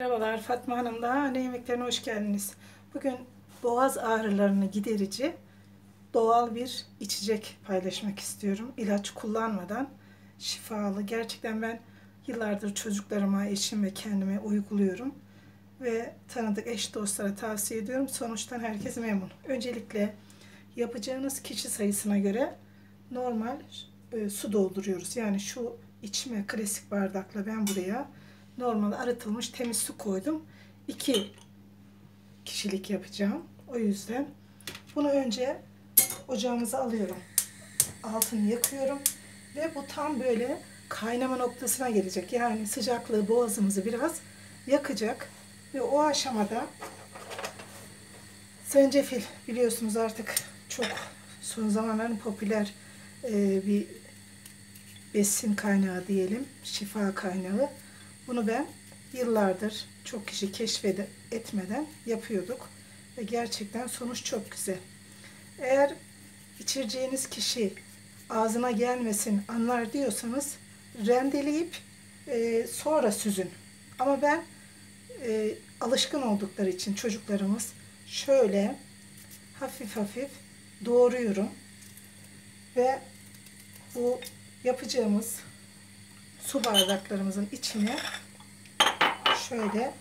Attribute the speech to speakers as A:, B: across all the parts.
A: Merhabalar Fatma Hanım da Anne Yemeklerine hoş geldiniz. Bugün boğaz ağrılarını giderici doğal bir içecek paylaşmak istiyorum. İlaç kullanmadan şifalı. Gerçekten ben yıllardır çocuklarıma, eşim ve kendime uyguluyorum. Ve tanıdık eş dostlara tavsiye ediyorum. Sonuçtan herkes memnun. Öncelikle yapacağınız kişi sayısına göre normal e, su dolduruyoruz. Yani şu içme klasik bardakla ben buraya normal arıtılmış temiz su koydum. 2 kişilik yapacağım. O yüzden bunu önce ocağımıza alıyorum. Altını yakıyorum ve bu tam böyle kaynama noktasına gelecek. Yani sıcaklığı boğazımızı biraz yakacak ve o aşamada zencefil biliyorsunuz artık çok son zamanların popüler e, bir besin kaynağı diyelim, şifa kaynağı. Bunu ben yıllardır çok kişi keşfetmeden yapıyorduk. Ve gerçekten sonuç çok güzel. Eğer içireceğiniz kişi ağzına gelmesin anlar diyorsanız rendeleyip e, sonra süzün. Ama ben e, alışkın oldukları için çocuklarımız şöyle hafif hafif doğruyorum ve bu yapacağımız su bardaklarımızın içine şöyle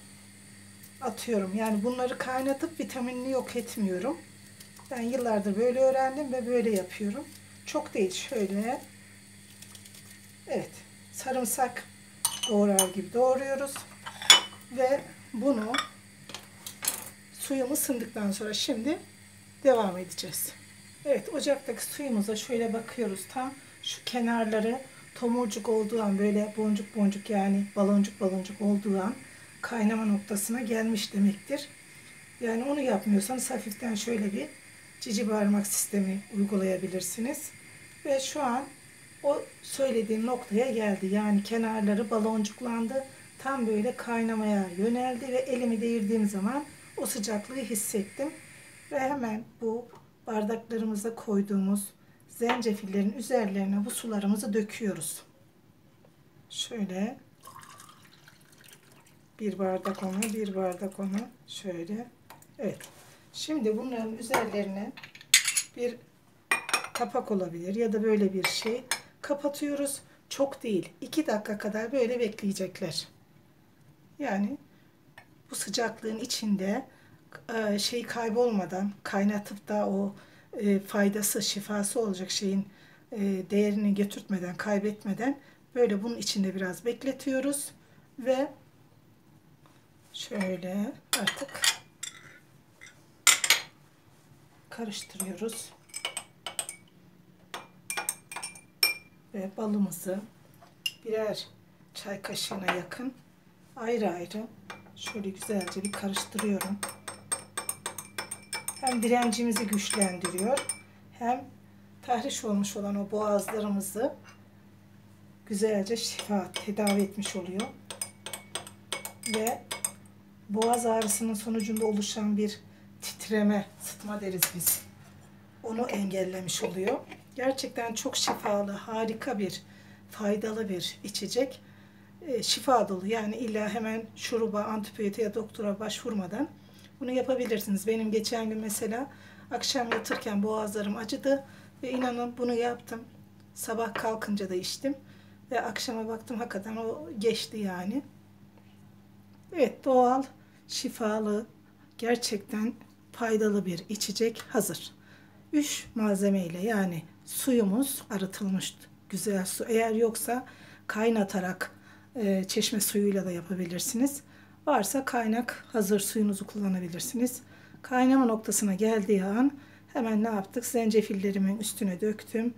A: atıyorum. Yani bunları kaynatıp vitaminini yok etmiyorum. Ben yıllardır böyle öğrendim ve böyle yapıyorum. Çok değil şöyle. Evet. Sarımsak doğrar gibi doğruyoruz. Ve bunu suyum ısındıktan sonra şimdi devam edeceğiz. Evet ocaktaki suyumuza şöyle bakıyoruz. Tam şu kenarları tomurcuk olduğu an böyle boncuk boncuk yani baloncuk baloncuk olduğu an kaynama noktasına gelmiş demektir. Yani onu yapmıyorsanız hafiften şöyle bir cici parmak sistemi uygulayabilirsiniz. Ve şu an o söylediğim noktaya geldi. Yani kenarları baloncuklandı. Tam böyle kaynamaya yöneldi ve elimi değirdiğim zaman o sıcaklığı hissettim. Ve hemen bu bardaklarımıza koyduğumuz zencefillerin üzerlerine bu sularımızı döküyoruz. Şöyle bir bardak onu, bir bardak onu şöyle. Evet. Şimdi bunların üzerlerine bir kapak olabilir ya da böyle bir şey kapatıyoruz. Çok değil. 2 dakika kadar böyle bekleyecekler. Yani bu sıcaklığın içinde şey kaybolmadan kaynatıp da o e, faydası, şifası olacak şeyin e, değerini götürtmeden, kaybetmeden böyle bunun içinde biraz bekletiyoruz ve şöyle artık karıştırıyoruz. Ve balımızı birer çay kaşığına yakın ayrı ayrı şöyle güzelce bir karıştırıyorum hem direncimizi güçlendiriyor hem tahriş olmuş olan o boğazlarımızı güzelce şifa tedavi etmiş oluyor. Ve boğaz ağrısının sonucunda oluşan bir titreme, sıtma deriz biz. Onu engellemiş oluyor. Gerçekten çok şifalı, harika bir, faydalı bir içecek. E, şifa dolu. Yani illa hemen şuruba, antibiyotiğe, doktora başvurmadan bunu yapabilirsiniz. Benim geçen gün mesela akşam yatırken boğazlarım acıdı ve inanın bunu yaptım. Sabah kalkınca da içtim ve akşama baktım hakikaten o geçti yani. Evet doğal, şifalı, gerçekten faydalı bir içecek hazır. Üç malzemeyle yani suyumuz arıtılmış güzel su. Eğer yoksa kaynatarak e, çeşme suyuyla da yapabilirsiniz. Varsa kaynak hazır suyunuzu kullanabilirsiniz. Kaynama noktasına geldiği an hemen ne yaptık? Zencefillerimin üstüne döktüm.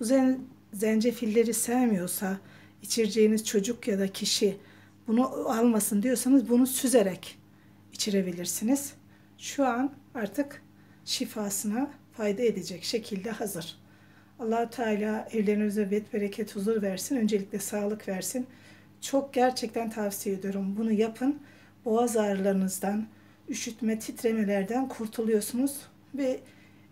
A: Bu zen zencefilleri sevmiyorsa içireceğiniz çocuk ya da kişi bunu almasın diyorsanız bunu süzerek içirebilirsiniz. Şu an artık şifasına fayda edecek şekilde hazır. allah Teala evlerinize bet, bereket, huzur versin. Öncelikle sağlık versin. Çok gerçekten tavsiye ediyorum. Bunu yapın. Boğaz ağrılarınızdan, üşütme, titremelerden kurtuluyorsunuz. Ve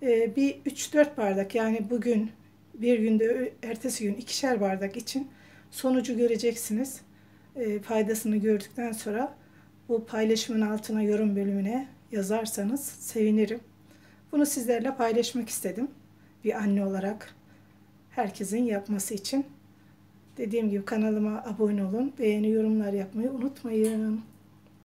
A: e, bir 3-4 bardak yani bugün bir günde ertesi gün ikişer bardak için sonucu göreceksiniz. E, faydasını gördükten sonra bu paylaşımın altına yorum bölümüne yazarsanız sevinirim. Bunu sizlerle paylaşmak istedim. Bir anne olarak herkesin yapması için. Dediğim gibi kanalıma abone olun. Beğeni, yorumlar yapmayı unutmayın.